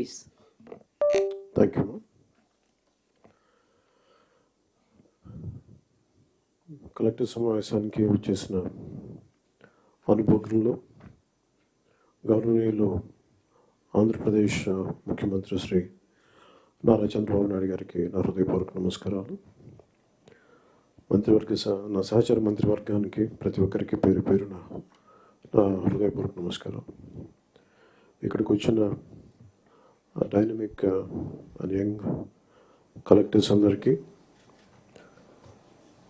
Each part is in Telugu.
please. థ్యాంక్ యూ కలెక్టివ్ సమావేశానికి వచ్చేసిన అనుభవజ్ఞులు గౌరవనీయులు ఆంధ్రప్రదేశ్ ముఖ్యమంత్రి శ్రీ నారా చంద్రబాబు నాయుడు గారికి నా హృదయపూర్వక నమస్కారాలు. మంత్రివర్గ సహ- నా సహచర మంత్రివర్గానికి ప్రతి ఒక్కరికి పేరు పేరున నా హృదయపూర్వక నమస్కారం ఇక్కడికి వచ్చిన డైనమిక్ అండ్ యంగ్ కలెక్టర్స్ అందరికీ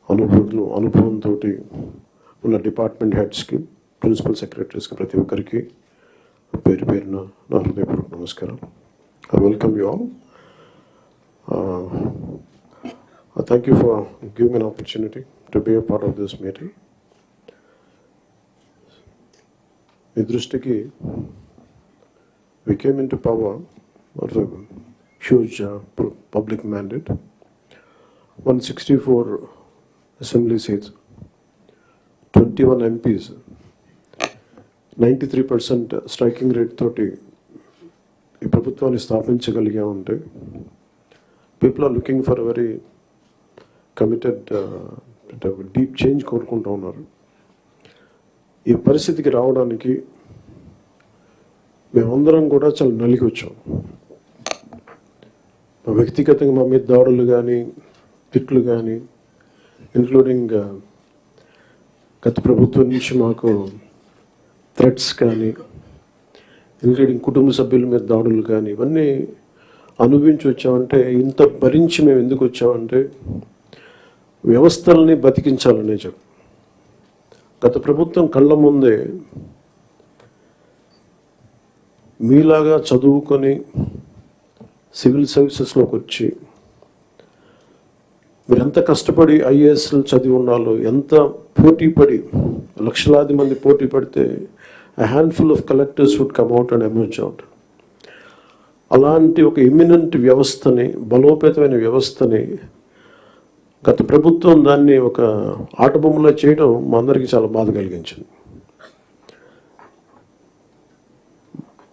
అనుభవం అనుభవంతో ఉన్న డిపార్ట్మెంట్ హెడ్స్కి ప్రిన్సిపల్ సెక్రటరీస్కి ప్రతి ఒక్కరికి పేరు పేరున నా హృదయపూర్వక నమస్కారం. I welcome you all thank you for giving an opportunity to be a part of this meeting మీ దృష్టికి we came into power of a huge uh, public mandate, 164 assembly seats, 21 MPs, 93% striking rate తోటి ఈ ప్రభుత్వాన్ని స్థాపించగలిగా ఉంటే people are looking for very committed deep change కోరుకుంటూ ఉన్నారు. ఈ పరిస్థితికి రావడానికి మేమందరం కూడా చాలా నలిగి వచ్చాం. వ్యక్తిగతంగా మా మీద దాడులు కానీ తిట్లు కానీ ఇంక్లూడింగ్ uh, గత ప్రభుత్వం నుంచి మాకు థ్రెట్స్ కానీ ఇంక్లూడింగ్ కుటుంబ సభ్యుల మీద దాడులు కానీ ఇవన్నీ అనుభవించి వచ్చామంటే ఇంత భరించి మేము ఎందుకు వచ్చామంటే వ్యవస్థల్ని బతికించాలనే చెప్పు గత ప్రభుత్వం కళ్ళ ముందే మీలాగా చదువుకొని సివిల్ సర్వీసెస్లోకి వచ్చి మీరు ఎంత కష్టపడి ఐఏఎస్లు చదివి ఉన్నాలో ఎంత పోటీ పడి లక్షలాది మంది పోటీ పడితే a handful of collectors would come out and emerge out అలాంటి ఒక ఇమినెంట్ వ్యవస్థని బలోపేతమైన వ్యవస్థని గత ప్రభుత్వం దాన్ని ఒక ఆటబొమ్మలో చేయడం మా అందరికీ చాలా బాధ కలిగించింది.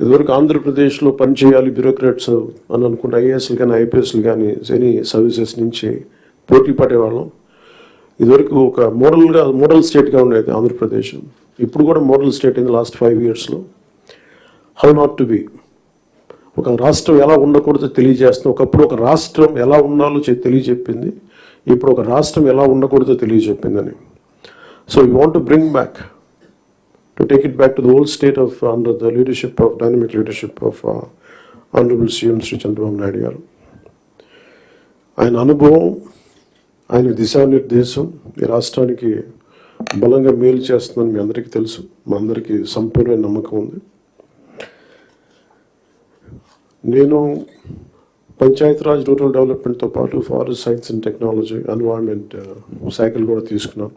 ఇదివరకు ఆంధ్రప్రదేశ్లో పనిచేయాలి బ్యూరోక్రాట్స్ అని అనుకున్న ఐఏఎస్లు కానీ ఐపీఎస్లు కానీ ఎనీ సర్వీసెస్ నుంచి పోటీ పడేవాళ్ళం. ఇదివరకు ఒక మోడల్గా మోడల్ స్టేట్గా ఉండేది ఆంధ్రప్రదేశ్. ఇప్పుడు కూడా మోడల్ స్టేట్ అయింది లాస్ట్ ఫైవ్ ఇయర్స్లో హౌ నాట్ టు బి. ఒక రాష్ట్రం ఎలా ఉండకూడదో తెలియజేస్తుంది. ఒకప్పుడు ఒక రాష్ట్రం ఎలా ఉండాలో చె- తెలియజెప్పింది. ఇప్పుడు ఒక రాష్ట్రం ఎలా ఉండకూడదో తెలియజెప్పిందని. So you want to bring back to take it back to the old state of under the leadership of dynamic leadership of uh, Honorable CM Sri Chandrababu Naidu గారు. ఆయన అనుభవం ఆయన దిశానిర్దేశం ఈ రాష్ట్రానికి బలంగా మేలు చేస్తుందని మీ అందరికీ తెలుసు. మా అందరికీ సంపూర్ణ నమ్మకం ఉంది. నేను పంచాయతీరాజ్ రూరల్ డెవలప్మెంట్తో పాటు forest science and technology environment uh, cycle కూడా తీసుకున్నాను.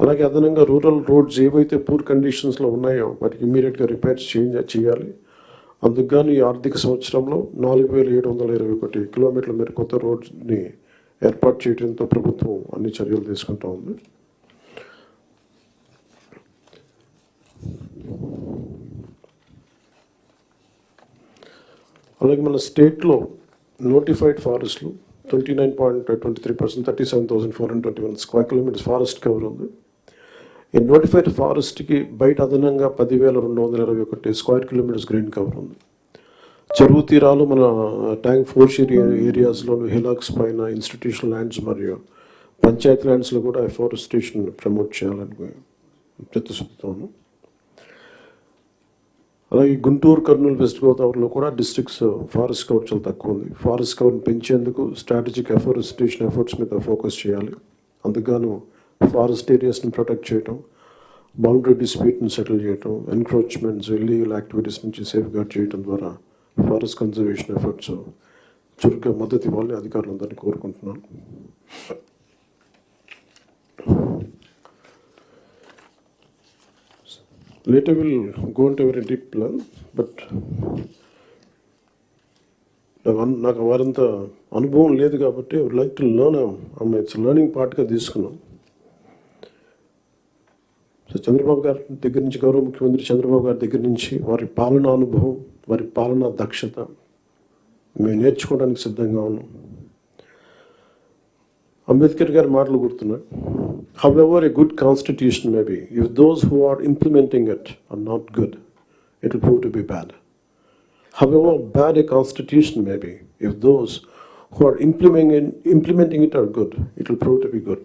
అలాగే అదనంగా రూరల్ రోడ్స్ ఏవైతే పూర్ కండిషన్స్లో ఉన్నాయో వాటికి ఇమీడియట్గా రిపేర్స్ చేంజ్ చేయాలి. అందుకుగాను ఈ ఆర్థిక సంవత్సరంలో నాలుగు వేల ఏడు వందల ఇరవై ఒకటి కిలోమీటర్ల మేర కొత్త రోడ్స్ని ఏర్పాటు చేయడంతో ప్రభుత్వం అన్ని చర్యలు తీసుకుంటూ ఉంది. అలాగే మన స్టేట్లో notified ఫారెస్ట్లు twenty nine point twenty three percent thirty seven thousand four hundred twenty one square kilometres forest cover ఉంది. ఈ నోటిఫైడ్ ఫారెస్ట్కి బయట అదనంగా పదివేల రెండు వందల ఇరవై ఒకటి స్క్వేర్ కిలోమీటర్స్ గ్రీన్ కవర్ ఉంది. చెరువు తీరాలు మన ట్యాంక్ ఫోర్స్ ఏరియా ఏరియాస్లో హిలాక్స్ పైన ఇన్స్టిట్యూషనల్ ల్యాండ్స్ మరియు పంచాయతీ ల్యాండ్స్లో కూడా ఎఫారెస్టేషన్ ప్రమోట్ చేయాలని అలాగే గుంటూరు కర్నూలు వెస్ట్ గోదావరిలో కూడా డిస్ట్రిక్ట్స్ ఫారెస్ట్ కవర్ చాలా తక్కువ ఉంది. ఫారెస్ట్ కవర్ని పెంచేందుకు స్ట్రాటజిక్ ఎఫారెస్టేషన్ ఎఫర్ట్స్ మీద ఫోకస్ చేయాలి. అందుకు ఫారెస్ట్ ఏరియాస్ని ప్రొటెక్ట్ చేయటం బౌండరీ డిస్ప్యూట్ని సెటిల్ చేయటం ఎన్క్రోచ్మెంట్స్ ఇల్లీగల్ యాక్టివిటీస్ నుంచి సేఫ్ గార్డ్ చేయడం ద్వారా ఫారెస్ట్ కన్జర్వేషన్ ఎఫర్ట్స్ చురుగ్గా మద్దతు ఇవ్వాలని అధికారులందరినీ కోరుకుంటున్నాను. Later will go into a deep plan but నాకు అన్- నాకు వారంత అనుభవం లేదు కాబట్టి I would like to learn it's learning పార్ట్గా తీసుకున్నాం. చంద్రబాబు గారి దగ్గర నుంచి గౌరవ ముఖ్యమంత్రి చంద్రబాబు గారి దగ్గర నుంచి వారి పాలనా అనుభవం వారి పాలనా దక్షత మేము నేర్చుకోవడానికి సిద్ధంగా ఉన్నాం. అంబేద్కర్ గారి మాటలు గుర్తున్నాయి. However a good constitution may be if those who are implementing it are not good it will prove to be bad however bad a constitution may be if those who are implementing implementing it are good it will prove to be good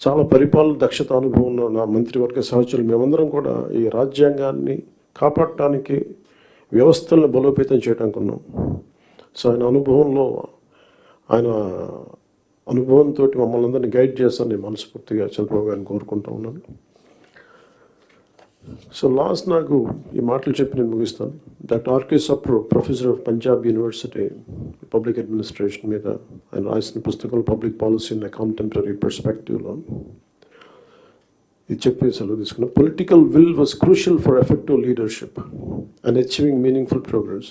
చాలా పరిపాలన దక్షత అనుభవం ఉన్న నా మంత్రివర్గ సహచరులు. మేమందరం కూడా ఈ రాజ్యాంగాన్ని కాపాడటానికి వ్యవస్థలను బలోపేతం చేయడానికి ఉన్నాం. సో ఆయన అనుభవంలో ఆయన అనుభవంతో మమ్మల్ని అందరినీ గైడ్ చేస్తాను నేను మనస్ఫూర్తిగా చంద్రబాబు గారిని కోరుకుంటూ ఉన్నాను. సో లాస్ట్ నాకు ఈ మాటలు చెప్పి నేను ముగిస్తాను. That R K Sapru professor of Punjab university. Public administration మీద ఆయన రాసిన పుస్తకాలు పబ్లిక్ పాలసీ ఇన్ కాంటెంపరీ పర్స్పెక్టివ్లో ఇది చెప్పి సెలవు తీసుకున్నాం political will was crucial for effective leadership and achieving meaningful progress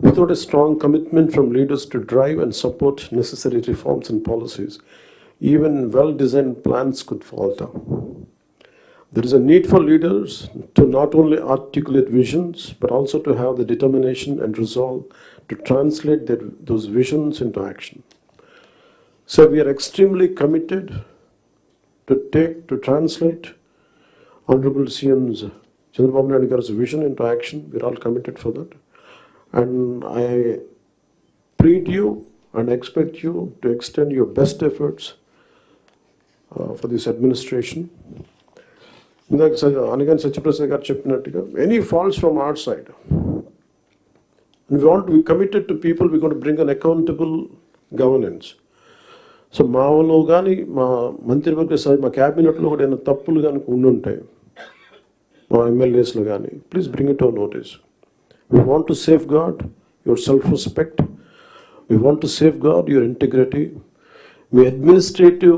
Without a strong commitment from leaders to drive and support necessary reforms and policies, even well designed plans could falter. There is a need for leaders to not only articulate visions, but also to have the determination and resolve to translate their, those visions into action. So we are extremely committed to take, to translate Honorable CM's Chandrababu Naidu Garu's vision into action. We're all committed for that. And I plead you and expect you to extend your best efforts uh, for this administration. ఇందాక స- అనగానే సత్యప్రసాద్ గారు చెప్పినట్టుగా any falls from our side We want to be committed to people we're going to bring an accountable governance. So మాలో కానీ మా మంత్రివర్గ సభ మా క్యాబినెట్లో కూడా ఏమైనా తప్పులు కానీ ఉండి ఉంటాయి మా ఎమ్మెల్యేస్లో కానీ please bring it our notice we want to safeguard your self respect we want to safeguard your integrity me administrative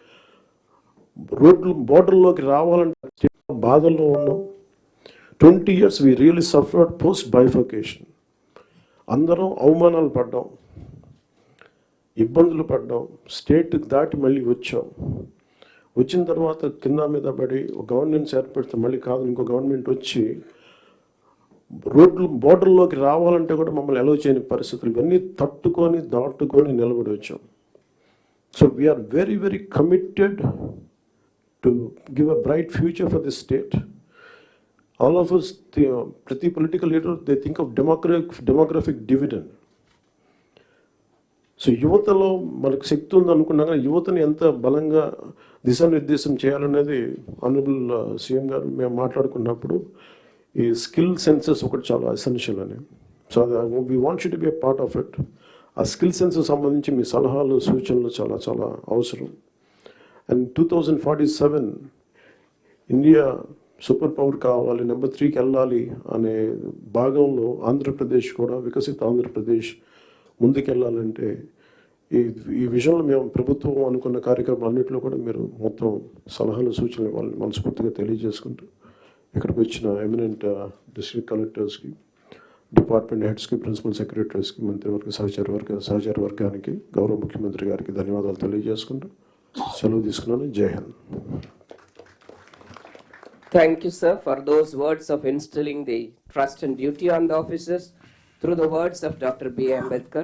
రోడ్లు బోర్డర్లోకి రావాలంటే బాధల్లో ఉన్నాం. Twenty years we really suffered post bifurcation. అందరం అవమానాలు పడ్డాం. ఇబ్బందులు పడ్డాం. స్టేట్ దాటి మళ్ళీ వచ్చాం. వచ్చిన తర్వాత కింద మీద పడి ఒక గవర్నమెంట్స్ ఏర్పడితే మళ్ళీ కాదు ఇంకో గవర్నమెంట్ వచ్చి రోడ్లు బోర్డర్లోకి రావాలంటే కూడా మమ్మల్ని ఎలవ్ చేయని పరిస్థితులు. ఇవన్నీ తట్టుకొని దాటుకొని నిలబడి వచ్చాం. So we are very very committed to give a bright future for this state all of us uh, ప్రతి political leader they think of demographic demographic dividend so యువతలో మనకు శక్తి ఉంది అనుకున్నా కానీ యువతని ఎంత బలంగా దిశానిర్దేశం చేయాలనేది ఆనరబుల్ సీఎం uh, గారు మేము మాట్లాడుకున్నప్పుడు ఈ స్కిల్ సెన్సెస్ ఒకటి చాలా ఎసెన్షియల్ అని. So we want should be a part of it ఆ స్కిల్ సెన్సెస్ సంబంధించి మీ సలహాలు సూచనలు చాలా చాలా అవసరం. And two thousand forty seven India super power కావాలి నెంబర్ త్రీకి వెళ్ళాలి అనే భాగంలో ఆంధ్రప్రదేశ్ కూడా వికసిత ఆంధ్రప్రదేశ్ ముందుకెళ్ళాలంటే ఈ ఈ విషయంలో మేము ప్రభుత్వం అనుకున్న కార్యక్రమాలన్నింటిలో కూడా మీరు మొత్తం సలహాలు సూచనలు ఇవ్వాలని మనస్ఫూర్తిగా తెలియజేసుకుంటూ ఇక్కడికి వచ్చిన ఎమినెంట్ డిస్ట్రిక్ట్ కలెక్టర్స్కి డిపార్ట్మెంట్ హెడ్స్కి ప్రిన్సిపల్ సెక్రటరీస్కి మంత్రివర్గ సహచార వర్గ సహచార వర్గానికి గౌరవ ముఖ్యమంత్రి గారికి ధన్యవాదాలు తెలియజేసుకుంటూ సెలవు తీసుకున్నాను జై Hind Thank you, sir, for those words of instilling the trust and duty on the officers through the words of Dr. B. Ambedkar.